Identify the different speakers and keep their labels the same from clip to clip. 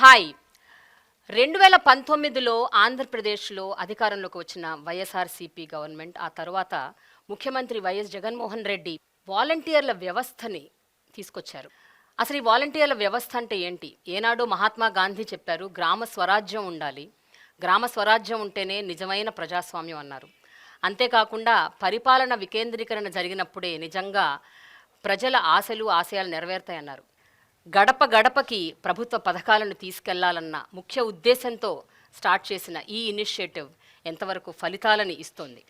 Speaker 1: Hi. రెండు వేల పంతొమ్మిదిలో ఆంధ్రప్రదేశ్లో అధికారంలోకి వచ్చిన వైఎస్ఆర్సీపీ గవర్నమెంట్ ఆ తర్వాత ముఖ్యమంత్రి వైఎస్ జగన్మోహన్ రెడ్డి వాలంటీర్ల వ్యవస్థని తీసుకొచ్చారు. అసలు ఈ వాలంటీర్ల వ్యవస్థ అంటే ఏంటి? ఏనాడు మహాత్మా గాంధీ చెప్పారు గ్రామ స్వరాజ్యం ఉండాలి. గ్రామ స్వరాజ్యం ఉంటేనే నిజమైన ప్రజాస్వామ్యం అన్నారు. అంతేకాకుండా పరిపాలన వికేంద్రీకరణ జరిగినప్పుడే నిజంగా ప్రజల ఆశలు ఆశయాలు నెరవేరుతాయన్నారు. గడప గడపకి ప్రభుత్వ పథకాలను తీసుకెళ్ళాలన్న ముఖ్య ఉద్దేశంతో స్టార్ట్ చేసిన ఈ ఇనిషియేటివ్ ఎంతవరకు ఫలితాలని ఇస్తుంది?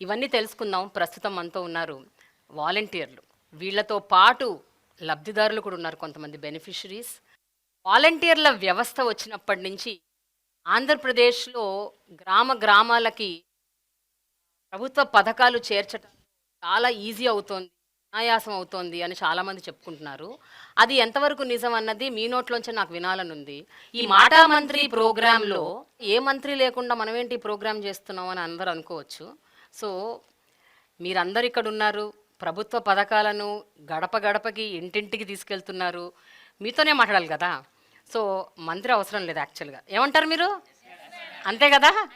Speaker 1: ఇవన్నీ తెలుసుకుందాం. ప్రస్తుతం మనతో ఉన్నారు వాలంటీర్లు. వీళ్ళతో పాటు లబ్ధిదారులు కూడా ఉన్నారు కొంతమంది బెనిఫిషరీస్. వాలంటీర్ల వ్యవస్థ వచ్చినప్పటి నుంచి ఆంధ్రప్రదేశ్లో గ్రామ గ్రామాలకి ప్రభుత్వ పథకాలు చేర్చడం చాలా ఈజీ అవుతోంది. అనాయాసం అవుతోంది అని చాలా మంది చెప్పుకుంటున్నారు. అది ఎంతవరకు నిజం అన్నది మీ నోట్లోంచి నాకు వినాలని ఉంది ఈ మాటా మంత్రి ప్రోగ్రాంలో ఏ మంత్రి లేకుండా మనం ఏంటి ప్రోగ్రామ్ చేస్తున్నాం అని అందరూ అనుకోవచ్చు. సో మీరందరు ఇక్కడ ఉన్నారు ప్రభుత్వ పథకాలను గడప గడపకి ఇంటింటికి తీసుకెళ్తున్నారు. మీతోనే మాట్లాడాలి కదా. సో మంత్రి అవసరం లేదు యాక్చువల్గా. ఏమంటారు మీరు? అంతే కదా?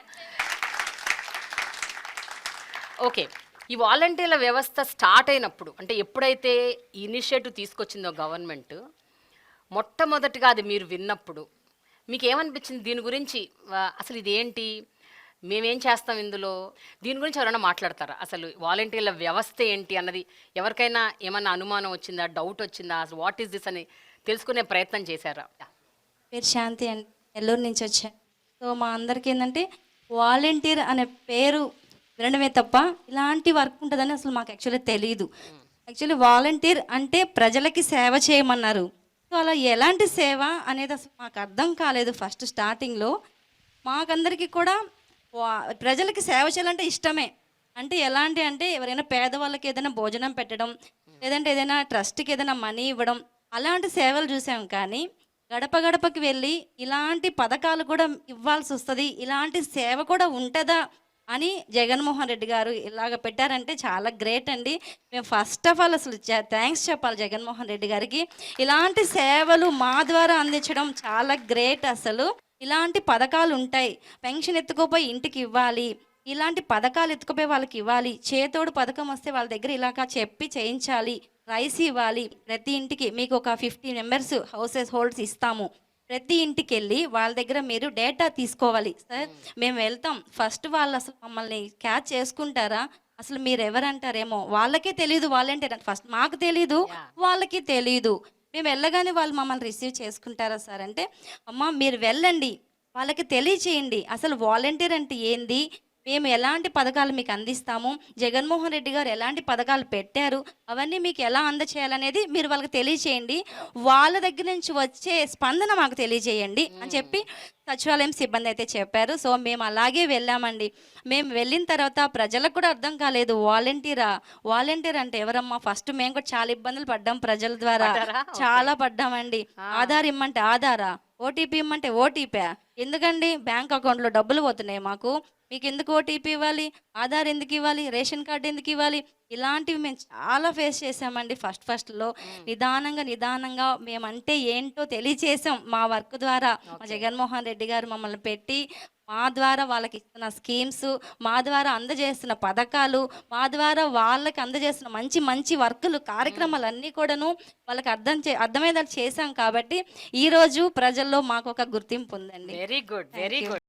Speaker 1: ఓకే. ఈ వాలంటీర్ల వ్యవస్థ స్టార్ట్ అయినప్పుడు అంటే ఎప్పుడైతే ఈ ఇనిషియేటివ్ తీసుకొచ్చిందో గవర్నమెంట్ మొట్టమొదటిగా అది మీరు విన్నప్పుడు మీకు ఏమనిపించింది దీని గురించి అసలు ఇదేంటి? మేమేం చేస్తాం ఇందులో? దీని గురించి ఎవరైనా మాట్లాడతారా? అసలు వాలంటీర్ల వ్యవస్థ ఏంటి అన్నది ఎవరికైనా ఏమన్నా అనుమానం వచ్చిందా? డౌట్ వచ్చిందా? అసలు వాట్ ఈస్ దిస్ అని తెలుసుకునే ప్రయత్నం చేశారా?
Speaker 2: పేరు శాంతి అండి. నెల్లూరు నుంచి వచ్చాను సో మా అందరికీ ఏంటంటే వాలంటీర్ అనే పేరు వినడమే తప్ప ఇలాంటి వర్క్ ఉంటుందని అసలు మాకు యాక్చువల్లీ తెలియదు యాక్చువల్లీ వాలంటీర్ అంటే ప్రజలకి సేవ చేయమన్నారు. సో అలా ఎలాంటి సేవ అనేది అసలు మాకు అర్థం కాలేదు ఫస్ట్ స్టార్టింగ్లో మాకందరికీ కూడా వా- ప్రజలకి సేవ చేయాలంటే ఇష్టమే. అంటే ఎలాంటి అంటే ఎవరైనా పేదవాళ్ళకి ఏదైనా భోజనం పెట్టడం లేదంటే ఏదైనా ట్రస్ట్కి ఏదైనా మనీ ఇవ్వడం అలాంటి సేవలు చూసాం కానీ గడప గడపకి వెళ్ళి ఇలాంటి పథకాలు కూడా ఇవ్వాల్సి వస్తుంది ఇలాంటి సేవ కూడా ఉంటుందా అని జగన్మోహన్ రెడ్డి గారు ఇలాగ పెట్టారంటే చాలా గ్రేట్ అండి. మేము ఫస్ట్ ఆఫ్ ఆల్ అసలు థ్యాంక్స్ చెప్పాలి జగన్మోహన్ రెడ్డి గారికి. ఇలాంటి సేవలు మా ద్వారా అందించడం చాలా గ్రేట్ అసలు. ఇలాంటి పథకాలు ఉంటాయి. పెన్షన్ ఎత్తుకోపోయి ఇంటికి ఇవ్వాలి. ఇలాంటి పథకాలు ఎత్తుకుపోయి వాళ్ళకి ఇవ్వాలి. చేతోడు పథకం వస్తే వాళ్ళ దగ్గర ఇలాగా చెప్పి చేయించాలి. రైస్ ఇవ్వాలి. ప్రతి ఇంటికి మీకు ఒక ఫిఫ్టీ మెంబర్స్ హౌసెస్ హోల్డ్స్ ఇస్తాము. ప్రతి ఇంటికి వెళ్ళి వాళ్ళ దగ్గర మీరు డేటా తీసుకోవాలి. సార్ మేము. వెళ్తాం. ఫస్ట్ వాళ్ళు అసలు మమ్మల్ని క్యాచ్ చేసుకుంటారా? అసలు మీరు ఎవరంటారేమో వాళ్ళకే తెలియదు వాలంటీర్ ఫస్ట్ మాకు తెలీదు వాళ్ళకి తెలీదు. మేము వెళ్ళగానే వాళ్ళు మమ్మల్ని రిసీవ్ చేసుకుంటారా సార్? అంటే అమ్మ మీరు వెళ్ళండి. వాళ్ళకి తెలియచేయండి. అసలు వాలంటీర్ అంటే ఏంది? మేము ఎలాంటి పథకాలు మీకు అందిస్తాము? జగన్మోహన్ రెడ్డి గారు ఎలాంటి పథకాలు పెట్టారు? అవన్నీ మీకు ఎలా అందచేయాలనేది మీరు వాళ్ళకి తెలియచేయండి. వాళ్ళ దగ్గర నుంచి వచ్చే స్పందన మాకు తెలియజేయండి అని చెప్పి సచివాలయం సిబ్బంది అయితే చెప్పారు. సో మేము అలాగే వెళ్ళామండి. మేము వెళ్ళిన తర్వాత ప్రజలకు కూడా అర్థం కాలేదు. వాలంటీరా? వాలంటీర్ అంటే ఎవరమ్మా? ఫస్ట్ మేము కూడా చాలా ఇబ్బందులు పడ్డాం ప్రజల ద్వారా? చాలా పడ్డామండి. ఆధార్ ఇమ్మంటే ఆధారా? ఓటీపీ ఇమ్మంటే ఓటీపీ ఎందుకండి? బ్యాంక్ అకౌంట్లో డబ్బులు పోతున్నాయి మాకు. మీకు ఎందుకు ఓటీపీ ఇవ్వాలి? ఆధార్ ఎందుకు ఇవ్వాలి? రేషన్ కార్డు ఎందుకు ఇవ్వాలి? ఇలాంటివి మేము చాలా ఫేస్ చేసామండి ఫస్ట్ ఫస్ట్లో. నిదానంగా నిదానంగా మేమంటే ఏంటో తెలియచేసాం మా వర్క్ ద్వారా. మా జగన్మోహన్ రెడ్డి గారు మమ్మల్ని పెట్టి మా ద్వారా వాళ్ళకి ఇస్తున్న స్కీమ్స్ మా ద్వారా అందజేస్తున్న పథకాలు మా ద్వారా వాళ్ళకి అందజేస్తున్న మంచి మంచి వర్కులు కార్యక్రమాలు అన్నీ కూడాను వాళ్ళకి అర్థం చే అర్థమయ్యేలా చేశాం కాబట్టి ఈ రోజు ప్రజల్లో మాకు ఒక గుర్తింపు ఉందండి.
Speaker 1: Very good very good